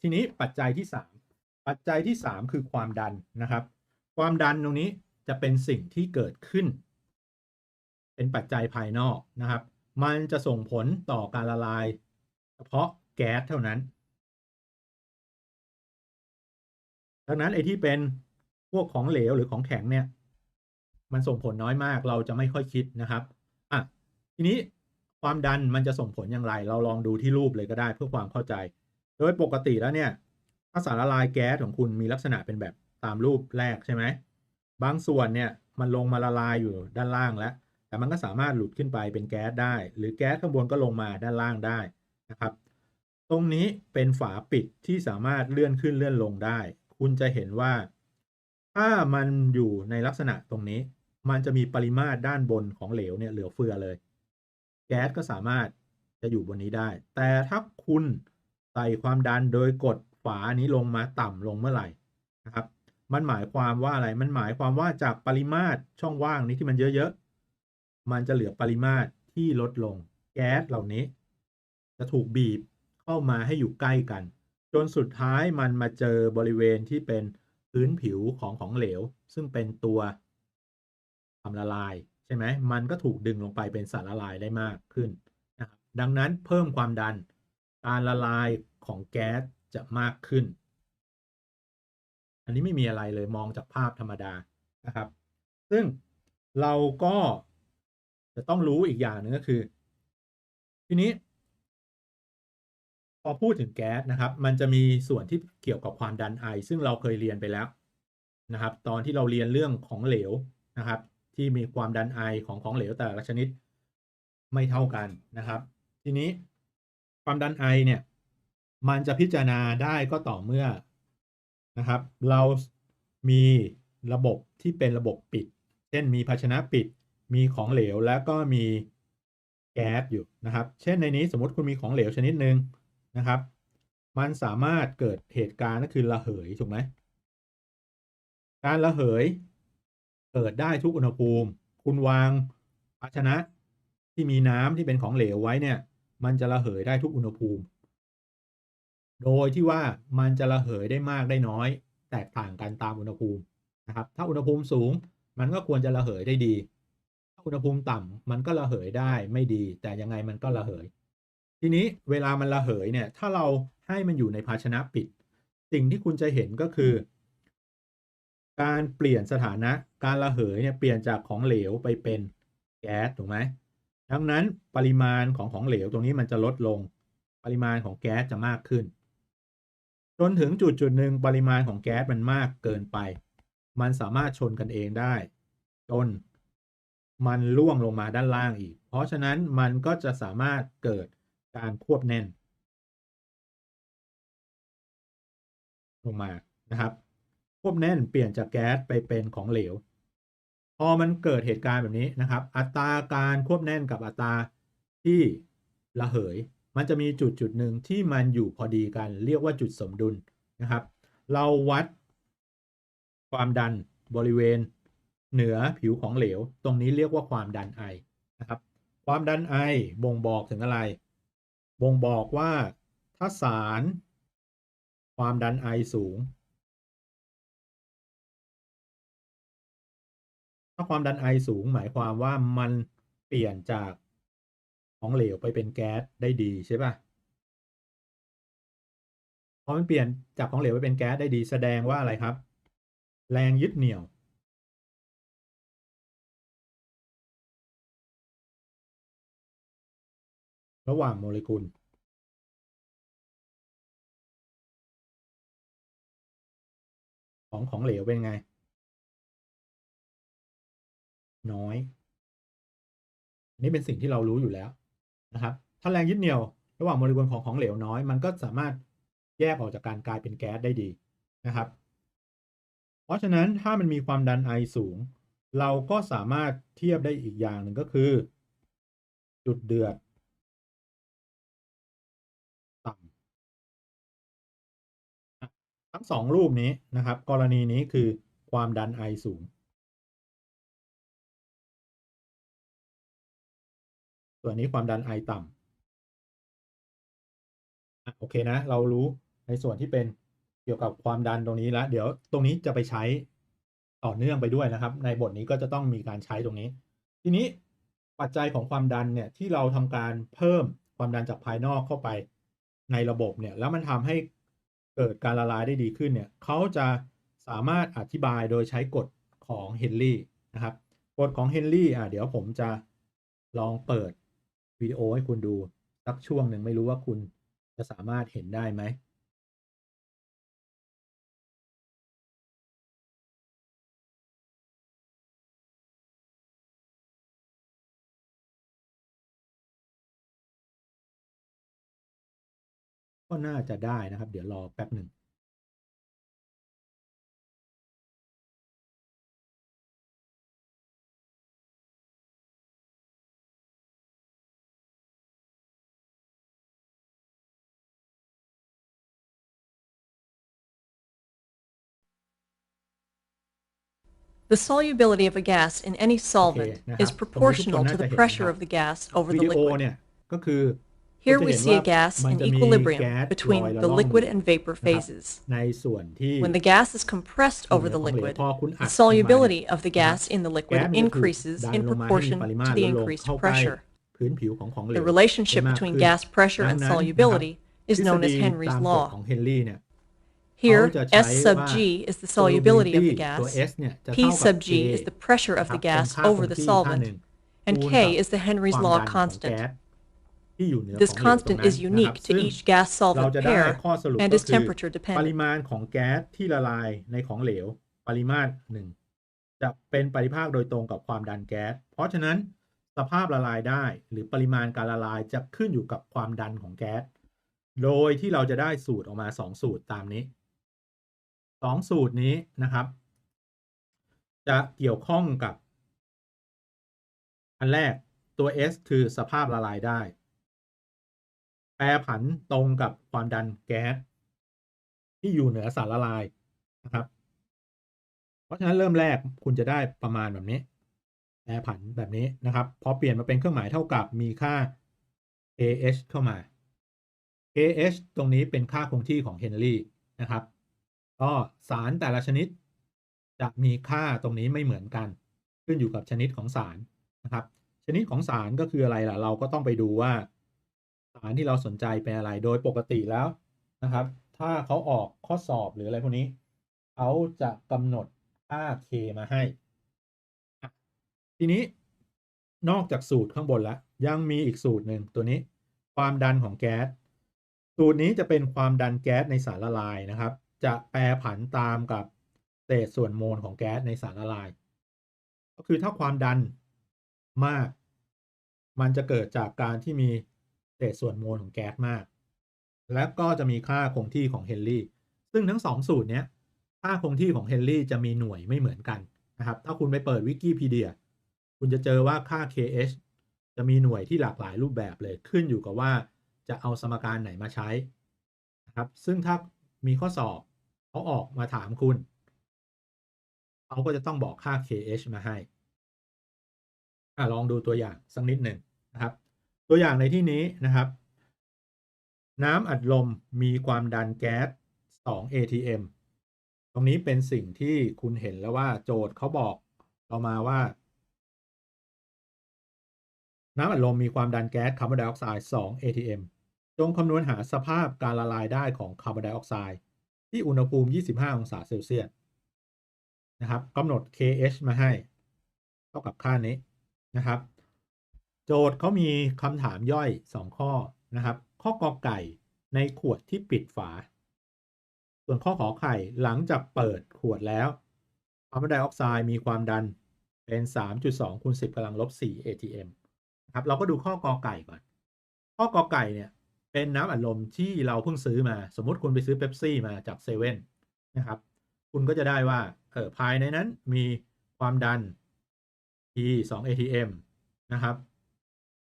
ทีนี้ปัจจัยที่ 3 ปัจจัยที่ 3 คือความดันนะครับ ความดันตรงนี้จะเป็นสิ่งที่เกิดขึ้น เป็นปัจจัยภายนอกนะครับ มันจะส่งผลต่อการละลาย เฉพาะแก๊สเท่านั้น ดังนั้นไอ้ที่เป็นพวกของเหลวหรือของแข็งเนี่ย มันส่งผลน้อยมากเราจะไม่ค่อยคิดนะครับอะทีนี้ความดันมันจะส่งผลอย่างไร เราลองดูที่รูปเลยก็ได้เพื่อความเข้าใจ โดยปกติแล้วเนี่ยถ้าสารละลายแก๊สของคุณมีลักษณะเป็นแบบตามรูปแรกใช่ไหมบางส่วนเนี่ยมันลงมาละลายอยู่ด้านล่างแล้ว แต่มันก็สามารถหลุดขึ้นไปเป็นแก๊สได้ หรือแก๊สข้างบนก็ลงมาด้านล่างได้นะครับ ตรงนี้เป็นฝาปิดที่สามารถเลื่อนขึ้นเลื่อนลงได้ คุณจะเห็นว่า ถ้ามันอยู่ในลักษณะตรงนี้ มันจะมีปริมาตรด้านบนของเหลวเนี่ยเหลือเฟือเลย แก๊สก็สามารถจะอยู่บนนี้ได้ แต่ถ้าคุณ ส่ความดันโดยกดฝานี้ลงมาต่ำลงเมื่อไหร่นะครับ มันหมายความว่าอะไร มันหมายความว่าจากปริมาตรช่องว่างนี้ที่มันเยอะๆ มันจะเหลือปริมาตรที่ลดลง แก๊สเหล่านี้ จะถูกบีบเข้ามาให้อยู่ใกล้กัน จนสุดท้ายมันมาเจอบริเวณที่เป็นพื้นผิวของของเหลว ซึ่งเป็นตัวทำละลายใช่ไหมมันก็ถูกดึงลงไปเป็นสารละลายได้มากขึ้นนะครับดังนั้นเพิ่มความดัน การละลาย ของแก๊สจะมากขึ้น อันนี้ไม่มีอะไรเลยมองจากภาพธรรมดานะครับ ซึ่งเราก็จะต้องรู้อีกอย่างหนึ่งก็คือ ทีนี้ พอพูดถึงแก๊สนะครับ มันจะมีส่วนที่เกี่ยวกับความดันไอ ซึ่งเราเคยเรียนไปแล้วนะครับ ตอนที่เราเรียนเรื่องของเหลวนะครับ ที่มีความดันไอของของเหลวแต่ละชนิดไม่เท่ากันนะครับ ทีนี้ความดันไอเนี่ย มันจะพิจารณาได้ก็ต่อเมื่อนะครับ เรามีระบบที่เป็นระบบปิด เช่นมีภาชนะปิด มีของเหลวแล้วก็มีแก๊สอยู่นะครับ เช่นในนี้สมมติคุณมีของเหลวชนิดหนึ่งนะครับ มันสามารถเกิดเหตุการณ์ก็คือระเหยถูกไหมการระเหยเกิดได้ทุกอุณหภูมิ คุณวางภาชนะที่มีน้ำที่เป็นของเหลวไว้เนี่ย มันจะระเหยได้ทุกอุณหภูมิ โดยที่ว่ามันจะระเหยได้มากได้น้อย แตกต่างกันตามอุณหภูมินะครับ ถ้าอุณหภูมิสูงมันก็ควรจะระเหยได้ดี ถ้าอุณหภูมิต่ำมันก็ระเหยได้ไม่ดี แต่ยังไงมันก็ระเหย ทีนี้เวลามันระเหยเนี่ย ถ้าเราให้มันอยู่ในภาชนะปิด สิ่งที่คุณจะเห็นก็คือ การเปลี่ยนสถานะ การระเหยเนี่ยเปลี่ยนจากของเหลวไปเป็นแก๊สถูกไหมดังนั้นปริมาณของของเหลวตรงนี้มันจะลดลง ปริมาณของแก๊สจะมากขึ้น จนถึงจุดจุดหนึ่งปริมาณของแก๊สมันมากเกินไป มันสามารถชนกันเองได้ จนมันล่วงลงมาด้านล่างอีก เพราะฉะนั้นมันก็จะสามารถเกิดการควบแน่น ลงมานะครับ ควบแน่นเปลี่ยนจากแก๊สไปเป็นของเหลว พอมันเกิดเหตุการณ์แบบนี้นะครับ อัตราการควบแน่นกับอัตราที่ระเหย มันจะมีจุดจุดหนึ่งที่มันอยู่พอดีกัน เรียกว่าจุดสมดุลนะครับ เราวัดความดันบริเวณ เหนือผิวของเหลว ตรงนี้เรียกว่าความดันไอนะครับ ความดันไอบ่งบอกถึงอะไร บ่งบอกว่าถ้าสารความดันไอสูง ถ้าความดันไอสูงหมายความว่ามันเปลี่ยนจาก ของเหลวไปเป็นแก๊สได้ดีใช่ปะพอมันเปลี่ยนจากของเหลวไปเป็นแก๊สได้ดีแสดงว่าอะไรครับ แรงยึดเหนี่ยว ระหว่างโมเลกุลของของเหลวเป็นไง น้อย นี่เป็นสิ่งที่เรารู้อยู่แล้ว นะครับถ้าแรงยึดเหนี่ยว ระหว่างโมเลกุลของของเหลวน้อย มันก็สามารถแยกออกจากการกลายเป็นแก๊สได้ดีนะครับ เพราะฉะนั้นถ้ามันมีความดันไอสูง เราก็สามารถเทียบได้อีกอย่างหนึ่งก็คือ จุดเดือดต่ำทั้งสองรูปนี้นะครับ กรณีนี้คือความดันไอสูง ส่วนนี้ความดันไอต่ำโอเคนะ เรารู้ในส่วนที่เป็นเกี่ยวกับความดันตรงนี้แล้วเดี๋ยวตรงนี้จะไปใช้ต่อเนื่องไปด้วยนะครับ ในบทนี้ก็จะต้องมีการใช้ตรงนี้ ทีนี้ปัจจัยของความดันเนี่ยที่เราทำการเพิ่มความดันจากภายนอกเข้าไปในระบบเนี่ย แล้วมันทำให้เกิดการละลายได้ดีขึ้นเนี่ยเขาจะสามารถอธิบายโดยใช้กฎของเฮนรี่นะครับกฎของเฮนรี่อะเดี๋ยวผมจะลองเปิด วิดีโอให้คุณดูสักช่วงหนึ่งไม่รู้ว่าคุณจะสามารถเห็นได้ไหมก็น่าจะได้นะครับ เดี๋ยวรอแป๊บหนึ่ง The solubility of a gas in any solvent is proportional to the pressure of the gas over the liquid. Here we see a gas in equilibrium between the liquid and vapor phases. When the gas is compressed over the liquid, the solubility of the gas in the liquid increases in proportion to the increased pressure. The relationship between gas pressure and solubility is known as Henry's law. Here, เขาจะใช้ S sub ว่า G is the solubility of the solubility ตัว gas, S เนี่ยจะ P เท่ากับ sub K G is the pressure นะ of ครั the บเป็น gas ค่าค over ง the ที่ค่าหนึ่ solvent, ง and คูณ K กับ is the Henry's ความ law ดันของแก๊ constant. สที่อยู่เหนือ This ของเหลวตรง constant นั้น is นะครับ unique to ซึ่ง each gas เรา solvent จะได้ pair ข้อสรุป and ก็ is คือ temperature ปริ dependent. มาณของแก๊สที่ละลายในของเหลว ปริมาตรหนึ่งจะเป็นปริภาคโดยตรงกับความดันแก๊ส เพราะฉะนั้นสภาพละลายได้หรือปริมาณการละลายจะขึ้นอยู่กับความดันของแก๊ส โดยที่เราจะได้สูตรออกมา 2 สูตรตามนี้ 2สูตรนี้นะครับ จะเกี่ยวข้องกับ อันแรกตัว S คือสภาพละลายได้ แปรผันตรงกับความดันแก๊สที่อยู่เหนือสารละลายนะครับ เพราะฉะนั้นเริ่มแรกคุณจะได้ประมาณแบบนี้ แปรผันแบบนี้นะครับ พอเปลี่ยนมาเป็นเครื่องหมายเท่ากับมีค่า kh เข้ามา kh ตรงนี้เป็นค่าคงที่ของเฮนรี่นะครับ ก็สารแต่ละชนิดจะมีค่าตรงนี้ไม่เหมือนกัน ขึ้นอยู่กับชนิดของสารนะครับ ชนิดของสารก็คืออะไรล่ะ เราก็ต้องไปดูว่า สารที่เราสนใจเป็นอะไรโดยปกติแล้วนะครับ ถ้าเขาออกข้อสอบหรืออะไรพวกนี้เขาจะกำหนดค่า K มาให้ ทีนี้นอกจากสูตรข้างบนแล้วยังมีอีกสูตรหนึ่งตัวนี้ ความดันของแก๊สสูตรนี้จะเป็นความดันแก๊สในสารละลายนะครับ จะแปรผันตามกับเศษส่วนโมลของแก๊สในสารละลาย ก็คือถ้าความดันมาก มันจะเกิดจากการที่มีเศษส่วนโมลของแก๊สมาก และก็จะมีค่าคงที่ของเฮนรี่ ซึ่งทั้งสองสูตรเนี้ย ค่าคงที่ของเฮนรี่จะมีหน่วยไม่เหมือนกันนะครับ ถ้าคุณไปเปิดวิกิพีเดีย คุณจะเจอว่าค่า kh จะมีหน่วยที่หลากหลายรูปแบบเลย ขึ้นอยู่กับว่าจะเอาสมการไหนมาใช้นะครับ ซึ่งถ้ามีข้อสอบ เขาออกมาถามคุณ เขาก็จะต้องบอกค่า kh มาให้อะลองดูตัวอย่างสักนิดหนึ่งนะครับ ตัวอย่างในที่นี้นะครับ น้ำอัดลมมีความดันแก๊ส 2 atm ตรงนี้เป็นสิ่งที่คุณเห็นแล้วว่าโจทย์เขาบอกเรามาว่า น้ำอัดลมมีความดันแก๊สคาร์บอนไดออกไซด์ 2 atm จงคำนวณหาสภาพการละลายได้ของคาร์บอนไดออกไซด์ ที่อุณหภูมิ 25 องศาเซลเซียสนะครับกำหนด kh มาให้ เท่ากับค่านี้นะครับ โจทย์เขามีคำถามย่อย 2 ข้อนะครับ ข้อกอไก่ในขวดที่ปิดฝา ส่วนข้อขอไข่หลังจากเปิดขวดแล้วคาร์บอนไดออกไซด์มีความดันเป็น 3.2คูณ10กำลังลบ 4 atm นะครับ เราก็ดูข้อกอไก่ก่อน ข้อกอไก่เนี่ย เป็นน้ำอัดลมที่เราเพิ่งซื้อมา สมมติคุณไปซื้อเป๊ปซี่มาจากเซเว่นนะครับ คุณก็จะได้ว่าเออภายในนั้นมีความดัน P 2 atm นะครับ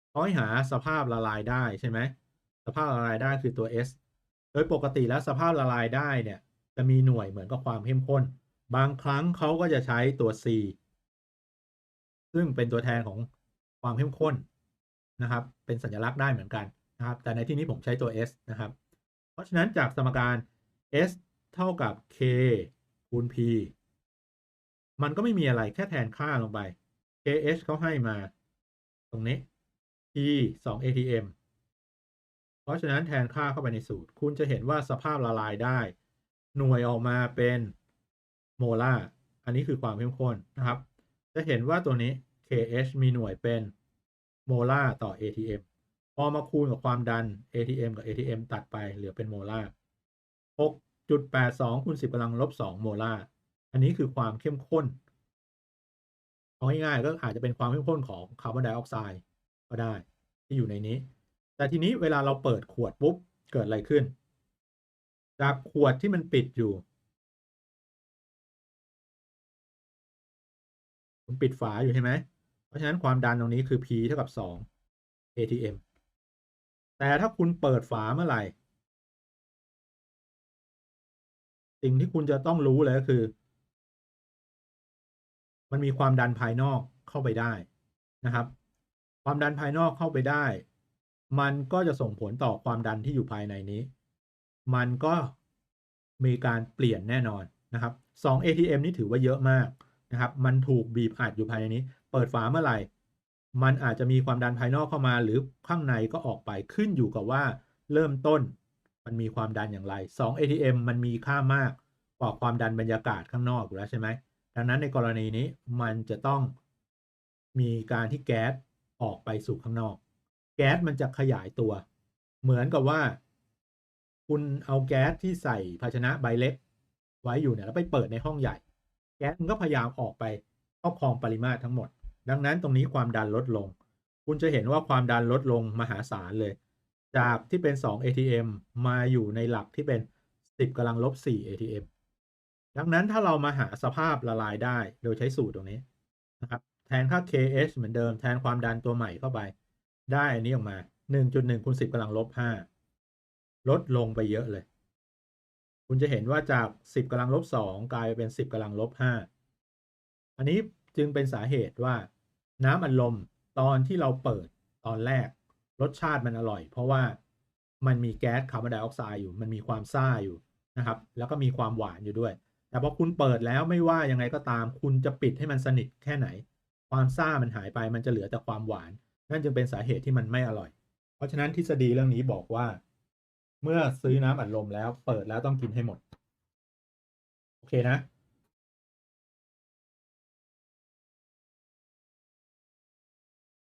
เขาให้หาสภาพละลายได้ใช่ไหมสภาพละลายได้คือตัว S โดยปกติแล้วสภาพละลายได้เนี่ย จะมีหน่วยเหมือนกับความเข้มข้น บางครั้งเขาก็จะใช้ตัว C ซึ่งเป็นตัวแทนของความเข้มข้นนะครับ เป็นสัญลักษณ์ได้เหมือนกัน นะครับ แต่ในที่นี้ผมใช้ตัว S นะครับ เพราะฉะนั้นจากสมการ s เท่ากับ k คูณ p มันก็ไม่มีอะไรแค่แทนค่าลงไป kh เขาให้มาตรงนี้ p 2 atm เพราะฉะนั้นแทนค่าเข้าไปในสูตร คุณจะเห็นว่าสภาพละลายได้ หน่วยออกมาเป็นโมลาร์อันนี้คือความเข้มข้นนะครับ จะเห็นว่าตัวนี้ kh มีหน่วยเป็นโมลาร์ต่อ atm อมาคูณกับความดัน atm กับ atm ตัดไปเหลือเป็นโมลาร์6.82คูณ10กำลังลบ2โมลาร์อันนี้คือความเข้มข้นเอาง่ายๆก็อาจจะเป็นความเข้มข้นของคาร์บอนไดออกไซด์ก็ได้ ที่อยู่ในนี้ แต่ทีนี้เวลาเราเปิดขวดปุ๊บ เกิดอะไรขึ้น จากขวดที่มันปิดอยู่คุณปิดฝาอยู่ใช่ไหมเพราะฉะนั้นความดันตรงนี้คือ P เท่ากับ 2 atm แต่ถ้าคุณเปิดฝาเมื่อไหร่ สิ่งที่คุณจะต้องรู้เลยก็คือ มันมีความดันภายนอกเข้าไปได้นะครับ ความดันภายนอกเข้าไปได้ มันก็จะส่งผลต่อความดันที่อยู่ภายในนี้ มันก็มีการเปลี่ยนแน่นอนนะครับ2 ATM นี่ถือว่าเยอะมากนะครับ มันถูกบีบอัดอยู่ภายในนี้ เปิดฝาเมื่อไหร่ มันอาจจะมีความดันภายนอกเข้ามา หรือข้างในก็ออกไปขึ้นอยู่กับว่าเริ่มต้นมันมีความดันอย่างไร 2 ATM มันมีค่ามากกว่าความดันบรรยากาศข้างนอกอยู่แล้วใช่ไหมดังนั้นในกรณีนี้มันจะต้องมีการที่แก๊สออกไปสู่ข้างนอก แก๊สมันจะขยายตัว เหมือนกับว่า คุณเอาแก๊สที่ใส่ภาชนะใบเล็ก ไว้อยู่เนี่ยแล้วไปเปิดในห้องใหญ่ แก๊สมันก็พยายามออกไปครอบครองปริมาตรทั้งหมด ดังนั้นตรงนี้ความดันลดลง คุณจะเห็นว่าความดันลดลงมหาศาลเลย จากที่เป็น 2 ATM มาอยู่ในหลักที่เป็น 10กำลังลบ 4 ATM ดังนั้นถ้าเรามาหาสภาพละลายได้โดยใช้สูตรตรงนี้นะครับแทนค่า KH เหมือนเดิมแทนความดันตัวใหม่เข้าไป ได้อันนี้ออกมา 1.1คูณ10กำลังลบ 5 ลดลงไปเยอะเลย คุณจะเห็นว่าจาก 10กำลังลบ 2 กลายไปเป็น 10กำลังลบ 5 อันนี้ จึงเป็นสาเหตุว่าน้ำอัดลมตอนที่เราเปิดตอนแรก รสชาติมันอร่อย เพราะว่ามันมีแก๊สคาร์บอนไดออกไซด์อยู่ มันมีความซ่าอยู่นะครับ แล้วก็มีความหวานอยู่ด้วย แต่พอคุณเปิดแล้วไม่ว่ายังไงก็ตาม คุณจะปิดให้มันสนิทแค่ไหน ความซ่ามันหายไปมันจะเหลือแต่ความหวาน นั่นจึงเป็นสาเหตุที่มันไม่อร่อย เพราะฉะนั้นทฤษฎีเรื่องนี้บอกว่า เมื่อซื้อน้ำอัดลมแล้ว เปิดแล้วต้องกินให้หมด โอเคนะ